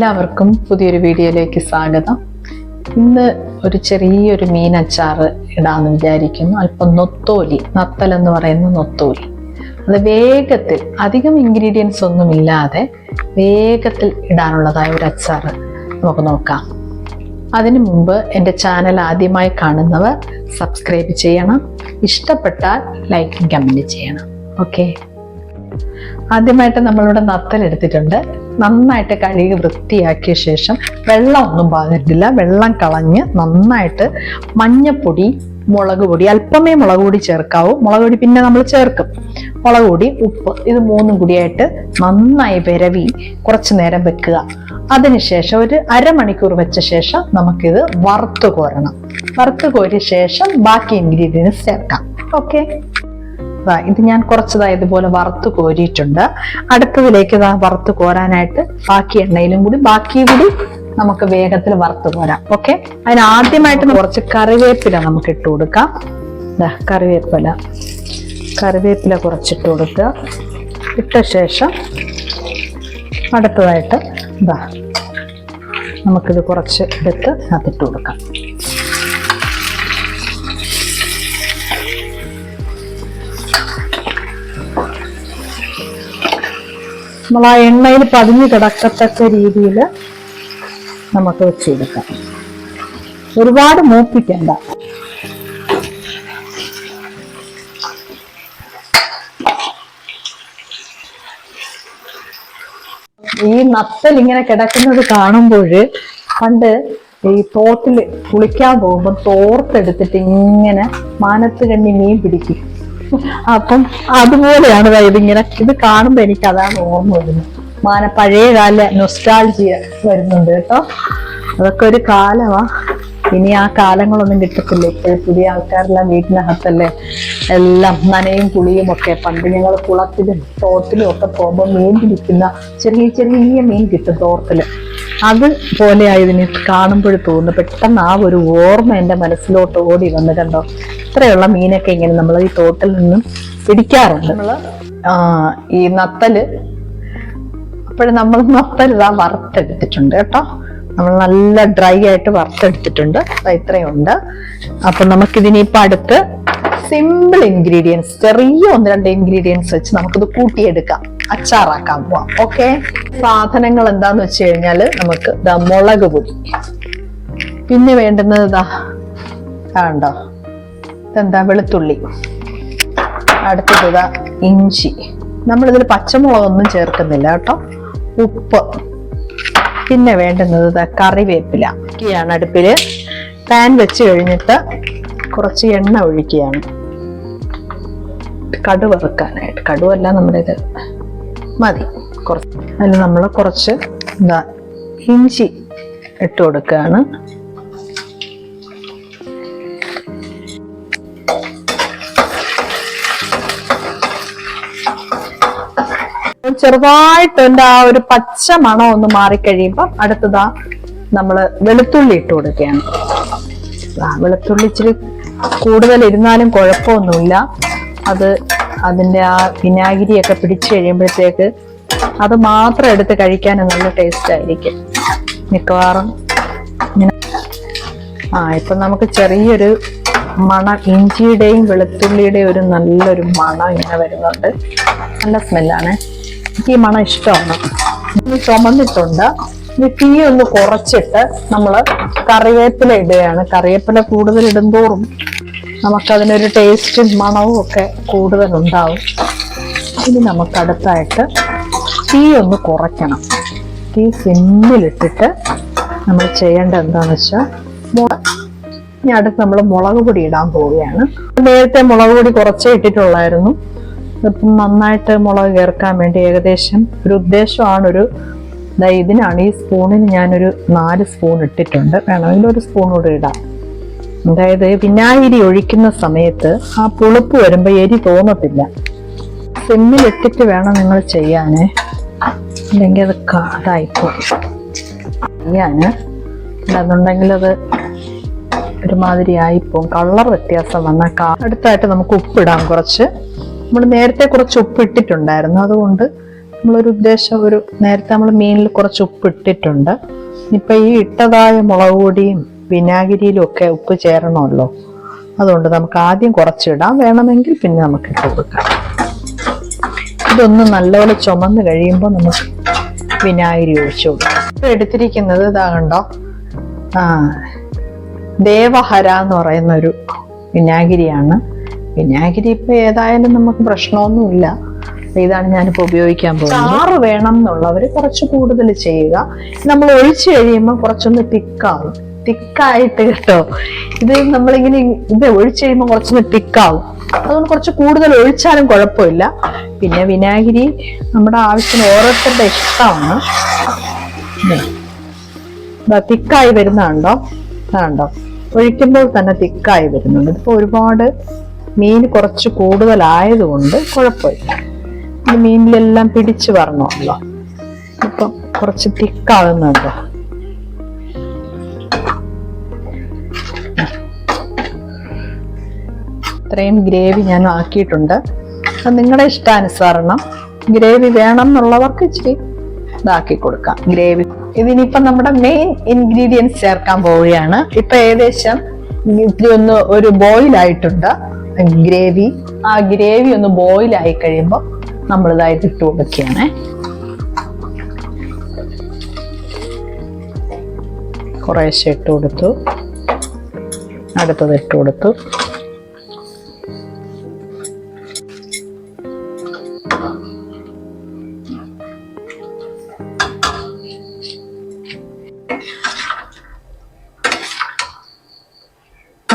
എല്ലാവർക്കും പുതിയൊരു വീഡിയോയിലേക്ക് സ്വാഗതം. ഇന്ന് ഒരു ചെറിയൊരു മീൻ അച്ചാറ് ഇടാമെന്ന് വിചാരിക്കുന്നു. അല്പം നൊത്തോലി നത്തൽ എന്ന് പറയുന്ന നൊത്തോലി. അത് വേഗത്തിൽ അധികം ഇൻഗ്രീഡിയൻസ് ഒന്നും ഇല്ലാതെ വേഗത്തിൽ ഇടാനുള്ളതായ ഒരു അച്ചാർ നമുക്ക് നോക്കാം. അതിനു മുമ്പ് എന്റെ ചാനൽ ആദ്യമായി കാണുന്നവർ സബ്സ്ക്രൈബ് ചെയ്യണം. ഇഷ്ടപ്പെട്ടാൽ ലൈക്കും കമന്റ് ചെയ്യണം. ഓക്കെ ആദ്യമായിട്ട് നമ്മളിവിടെ നത്തൽ എടുത്തിട്ടുണ്ട്. നന്നായിട്ട് കഴുകി വൃത്തിയാക്കിയ ശേഷം വെള്ളം ഒന്നും പാകരുതില്ല. വെള്ളം കളഞ്ഞ് നന്നായിട്ട് മഞ്ഞപ്പൊടി മുളക് പൊടി അല്പമേ മുളക് പൊടി ചേർക്കാവൂ. മുളക് പൊടി പിന്നെ നമ്മൾ ചേർക്കും. മുളക് പൊടി ഉപ്പ് ഇത് മൂന്നും കൂടിയായിട്ട് നന്നായി വിരവി കുറച്ച് നേരം വെക്കുക. അതിനുശേഷം ഒരു അരമണിക്കൂർ വെച്ച ശേഷം നമുക്കിത് വറുത്ത് കോരണം. വറുത്ത് കോരിയ ശേഷം ബാക്കി ഇൻഗ്രീഡിയൻസ് ചേർക്കാം. ഓക്കെ ഇത് ഞാൻ കുറച്ചതാ ഇതുപോലെ വറുത്ത് കോരിയിട്ടുണ്ട്. അടുത്തതിലേക്ക് ഇതാ വറുത്ത് കോരാനായിട്ട് ബാക്കി എണ്ണയിലും കൂടി ബാക്കി കൂടി നമുക്ക് വേഗത്തിൽ വറുത്ത് കോരാം. ഓക്കെ അതിന് ആദ്യമായിട്ട് കുറച്ച് കറിവേപ്പില നമുക്ക് ഇട്ട് കൊടുക്കാം. കറിവേപ്പില. കറിവേപ്പില കുറച്ചിട്ട് കൊടുക്കുക. ഇട്ട ശേഷം അടുത്തതായിട്ട് ഇതാ നമുക്കിത് കുറച്ച് എടുത്ത് അതിട്ട് കൊടുക്കാം. നമ്മൾ ആ എണ്ണയിൽ പതിഞ്ഞു കിടക്കത്തക്ക രീതിയിൽ നമുക്ക് വെച്ചെടുക്കാം. ഒരുപാട് മൂപ്പിക്കണ്ട. ഈ നത്തൽ ഇങ്ങനെ കിടക്കുന്നത് കാണുമ്പോൾ പണ്ട് ഈ തോട്ടിൽ കുളിക്കാൻ പോകുമ്പോൾ തോർത്തെടുത്തിട്ട് ഇങ്ങനെ മാനത്ത് കണ്ണി മീൻ പിടിക്കും. അപ്പം അതുപോലെയാണ് ഇതിങ്ങനെ ഇത് കാണുമ്പോ എനിക്ക് അതാണ് ഓർമ്മ വരുന്നത്. മാന പഴയ കാല നൊസ്റ്റാൾജിയ വരുന്നുണ്ട് കേട്ടോ. അതൊക്കെ ഒരു കാലമാ. ഇനി ആ കാലങ്ങളൊന്നും കിട്ടത്തില്ല. ഇപ്പോൾ പുതിയ ആൾക്കാരെല്ലാം വീട്ടിനകത്തല്ലേ? എല്ലാം നനയും കുളിയും ഒക്കെ. പണ്ട് ഞങ്ങൾ കുളത്തിലും തോട്ടിലും ഒക്കെ പോകുമ്പോൾ മീൻ പിടിക്കുന്ന ചെറിയ ചെറിയ മീൻ കിട്ടും തോർത്തിൽ. അത് ഇതിനെ കാണുമ്പോൾ തോന്നുന്നു. പെട്ടെന്ന് ആ ഒരു ഓർമ്മ എന്റെ മനസ്സിലോട്ട് ഓടി വന്ന് കണ്ടോ? ഇത്രയുള്ള മീനൊക്കെ ഇങ്ങനെ നമ്മൾ ഈ തോട്ടിൽ നിന്നും പിടിക്കാറുണ്ട്. നമ്മൾ ഈ നത്തൽ. അപ്പോഴും നമ്മൾ നത്തൽ ഇതാ വറുത്തെടുത്തിട്ടുണ്ട് കേട്ടോ. നമ്മൾ നല്ല ഡ്രൈ ആയിട്ട് വറുത്തെടുത്തിട്ടുണ്ട്. ഇത്രയുണ്ട്. അപ്പം നമുക്കിതിനിപ്പോൾ അടുത്ത് സിമ്പിൾ ഇൻഗ്രീഡിയൻസ് ചെറിയ ഒന്ന് രണ്ട് ഇൻഗ്രീഡിയൻസ് വെച്ച് നമുക്കിത് കൂട്ടിയെടുക്കാം. അച്ചാറാക്കാൻ പോവാം. ഓക്കെ സാധനങ്ങൾ എന്താന്ന് വെച്ച് കഴിഞ്ഞാൽ നമുക്ക് ഇതാ മുളക് പൊടി. പിന്നെ വേണ്ടുന്നത് ഇതാ കണ്ടോ ഇതെന്താ? വെളുത്തുള്ളി. അടുത്തത് ഇതാ ഇഞ്ചി. നമ്മളിതിൽ പച്ചമുളകൊന്നും ചേർക്കുന്നില്ല കേട്ടോ. ഉപ്പ്. പിന്നെ വേണ്ടുന്നത് ഇതാ കറിവേപ്പില. ഒക്കെയാണ് അടുപ്പിൽ പാൻ വെച്ച് കഴിഞ്ഞിട്ട് കുറച്ച് എണ്ണ ഒഴിക്കുകയാണ്. കടുവറുക്കാനായിട്ട് കടുവല്ല നമ്മുടെ ഇത്. മതി. കുറച്ച്. അതിൽ നമ്മൾ കുറച്ച് എന്താ ഇഞ്ചി ഇട്ട് കൊടുക്കുകയാണ് ചെറുതായിട്ട് എന്റെ ആ ഒരു പച്ച മണം ഒന്ന് മാറിക്കഴിയുമ്പോൾ അടുത്തതാ നമ്മൾ വെളുത്തുള്ളി ഇട്ട് കൊടുക്കുകയാണ്. വെളുത്തുള്ളി ഇച്ചിരി കൂടുതൽ ഇരുന്നാലും കുഴപ്പമൊന്നുമില്ല. അത് അതിന്റെ ആ വിനാഗിരിയൊക്കെ പിടിച്ചു കഴിയുമ്പോഴത്തേക്ക് അത് മാത്രം എടുത്ത് കഴിക്കാൻ നല്ല ടേസ്റ്റ് ആയിരിക്കും. മിക്കവാറും ആ ഇപ്പം നമുക്ക് ചെറിയൊരു മണം ഇഞ്ചിയുടെയും വെളുത്തുള്ളിയുടെയും ഒരു നല്ലൊരു മണം ഇങ്ങനെ വരുന്നുണ്ട്. നല്ല സ്മെല്ലാണ്. എനിക്ക് ഈ മണം ഇഷ്ടമാണ്. ഇനി ചുമന്നിട്ടുണ്ട്. ഇനി തീ ഒന്ന് കുറച്ചിട്ട് നമ്മൾ കറിവേപ്പില ഇടുകയാണ്. കറിവേപ്പില കൂടുതൽ ഇടുന്തോറും നമുക്കതിനൊരു ടേസ്റ്റും മണവും ഒക്കെ കൂടുതലുണ്ടാവും. ഇനി നമുക്കടുത്തായിട്ട് തീ ഒന്ന് കുറയ്ക്കണം. തീ സിമ്മിലിട്ടിട്ട് നമ്മൾ ചെയ്യേണ്ട എന്താണെന്ന് വെച്ചാൽ മുളക് ഇനി അടുത്ത് നമ്മൾ മുളക് പൊടി ഇടാൻ പോവുകയാണ്. നേരത്തെ മുളക് പൊടി കുറച്ചേ ഇട്ടിട്ടുള്ളായിരുന്നു. ഇപ്പം നന്നായിട്ട് മുളക് ചേർക്കാൻ വേണ്ടി ഏകദേശം ഒരു ഉദ്ദേശമാണൊരു ഇതിനാണ് ഈ സ്പൂണിന് ഞാനൊരു നാല് സ്പൂൺ ഇട്ടിട്ടുണ്ട്. വേണമെങ്കിൽ ഒരു സ്പൂൺ കൂടെ ഇടാം. അതായത് വിനാഗിരി ഒഴിക്കുന്ന സമയത്ത് ആ പുളിപ്പ് വരുമ്പോൾ എരി തോന്നത്തില്ല. സിമ്മിലിട്ടിട്ട് വേണം നിങ്ങൾ ചെയ്യാൻ അല്ലെങ്കിൽ അത് കാതായിപ്പോ ചെയ്യാൻ അല്ലെന്നുണ്ടെങ്കിൽ അത് ഒരുമാതിരി ആയിപ്പോവും. കളർ വ്യത്യാസം വന്ന കാ അടുത്തായിട്ട് നമുക്ക് ഉപ്പിടാം കുറച്ച്. നമ്മൾ നേരത്തെ കുറച്ച് ഉപ്പ് ഇട്ടിട്ടുണ്ടായിരുന്നു അതുകൊണ്ട് നമ്മളൊരു ഉദ്ദേശം ഒരു നേരത്തെ നമ്മൾ മീനിൽ കുറച്ച് ഉപ്പിട്ടിട്ടുണ്ട്. ഇപ്പൊ ഈ ഇട്ടതായ മുളക് പൊടിയും വിനാഗിരിയിലും ഒക്കെ ഉപ്പ് ചേരണമല്ലോ. അതുകൊണ്ട് നമുക്ക് ആദ്യം കുറച്ചിടാം. വേണമെങ്കിൽ പിന്നെ നമുക്ക് ഇട്ട് കൊടുക്കാം. ഇതൊന്ന് നല്ലപോലെ ചുമന്ന് കഴിയുമ്പോൾ നമുക്ക് വിനാഗിരി ഒഴിച്ചു കൊടുക്കാം. ഇപ്പം എടുത്തിരിക്കുന്നത് ഇതാ കണ്ടോ? ആ ദേവഹര എന്ന് പറയുന്ന ഒരു വിനാഗിരിയാണ്. വിനാഗിരി ഇപ്പൊ ഏതായാലും നമുക്ക് പ്രശ്നമൊന്നുമില്ല. ഇതാണ് ഞാനിപ്പോ ഉപയോഗിക്കാൻ പോകുന്നത്. ചാറ് വേണം എന്നുള്ളവർ കുറച്ച് കൂടുതൽ ചെയ്യുക. നമ്മൾ ഒഴിച്ചു കഴിയുമ്പോൾ കുറച്ചൊന്ന് തിക്കാവും തിക്കായിട്ട് കേട്ടോ. ഇത് നമ്മളിങ്ങനെ ഇത് ഒഴിച്ചു കഴിയുമ്പോൾ കുറച്ചൊന്ന് തിക്കാവും. അതുകൊണ്ട് കുറച്ച് കൂടുതൽ ഒഴിച്ചാലും കുഴപ്പമില്ല. പിന്നെ വിനാഗിരി നമ്മുടെ ആവശ്യത്തിന് ഓരോരുത്തരുടെ ഇഷ്ടമാണ്. തിക്കായി വരുന്നുണ്ടോ അതാണ്ടോ ഒഴിക്കുമ്പോൾ തന്നെ തിക്കായി വരുന്നുണ്ട്. ഇതിപ്പോൾ ഒരുപാട് മീൻ കുറച്ച് കൂടുതലായതുകൊണ്ട് കുഴപ്പമില്ല. മീനിലെല്ലാം പിടിച്ചു വരണമല്ലോ. ഇപ്പം കുറച്ച് തിക്കാകുന്നുണ്ട് ഇത്രയും ഗ്രേവി ഞാൻ ആക്കിയിട്ടുണ്ട്. അത് നിങ്ങളുടെ ഇഷ്ടാനുസരണം. ഗ്രേവി വേണം എന്നുള്ളവർക്ക് ഇച്ചിരി ഇതാക്കി കൊടുക്കാം. ഗ്രേവി. ഇതിനിപ്പം നമ്മുടെ മെയിൻ ഇൻഗ്രീഡിയൻസ് ചേർക്കാൻ പോവുകയാണ്. ഇപ്പൊ ഏകദേശം ഇത്തിരി ഒന്ന് ഒരു ബോയിൽ ആയിട്ടുണ്ട്. ഗ്രേവി. ആ ഗ്രേവി ഒന്ന് ബോയിൽ ആയി കഴിയുമ്പോൾ നമ്മൾ ഇതായിട്ട് ഇട്ട് കൊടുക്കുകയാണ്. കുറേശ്ശെ ഇട്ട് കൊടുത്തു. അടുത്തത് ഇട്ട് കൊടുത്തു.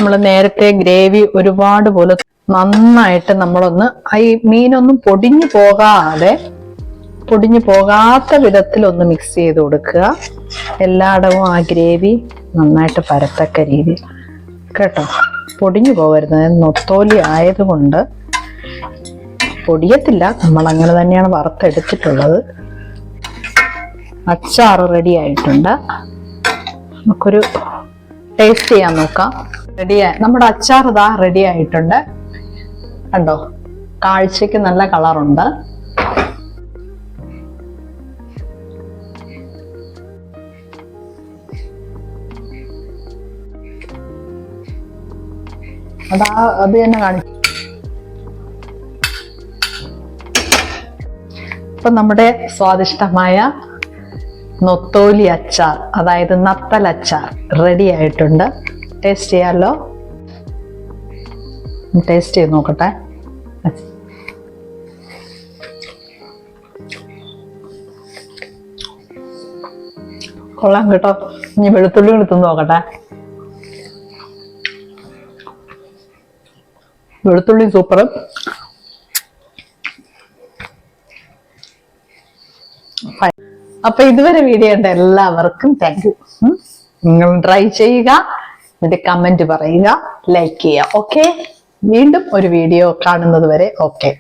നമ്മൾ നേരത്തെ ഗ്രേവി ഒരുപാട് പോലെ നന്നായിട്ട് നമ്മളൊന്ന് ഈ മീനൊന്നും പൊടിഞ്ഞു പോകാതെ പൊടിഞ്ഞു പോകാത്ത വിധത്തിൽ ഒന്ന് മിക്സ് ചെയ്ത് കൊടുക്കുക. എല്ലായിടവും ആ ഗ്രേവി നന്നായിട്ട് പരത്തക്ക രീതി കേട്ടോ? പൊടിഞ്ഞു പോകരുത്. നൊത്തോലി ആയതുകൊണ്ട് പൊടിയത്തില്ല. നമ്മൾ അങ്ങനെ തന്നെയാണ് വറുത്തെടുത്തിട്ടുള്ളത്. അച്ചാർ റെഡി ആയിട്ടുണ്ട്. നമുക്കൊരു ടേസ്റ്റ് ചെയ്യാൻ നോക്കാം. റെഡിയായി നമ്മുടെ അച്ചാർ ഇതാ റെഡി ആയിട്ടുണ്ട്. കണ്ടോ? കാഴ്ചക്ക് നല്ല കളറുണ്ട് അതാ അത് തന്നെ കാണിച്ചു ഇപ്പൊ നമ്മുടെ സ്വാദിഷ്ടമായ നൊത്തോലി അച്ചാർ അതായത് നത്തൽ അച്ചാർ റെഡി ആയിട്ടുണ്ട്. ടേസ്റ്റ് ചെയ്യാമല്ലോ ടേസ്റ്റ് ചെയ്ത് നോക്കട്ടെ. കൊള്ളാം കേട്ടോ. ഇനി വെളുത്തുള്ളി എടുത്തു നോക്കട്ടെ. വെളുത്തുള്ളി സൂപ്പർ അപ്പൊ ഇതുവരെ വീഡിയോ കണ്ട എല്ലാവർക്കും താങ്ക് യു നിങ്ങൾ ട്രൈ ചെയ്യുക. എന്നിട്ട് കമന്റ് പറയുക ലൈക്ക് ചെയ്യുക ഓക്കെ വീണ്ടും ഒരു വീഡിയോ കാണുന്നത് വരെ ഓക്കെ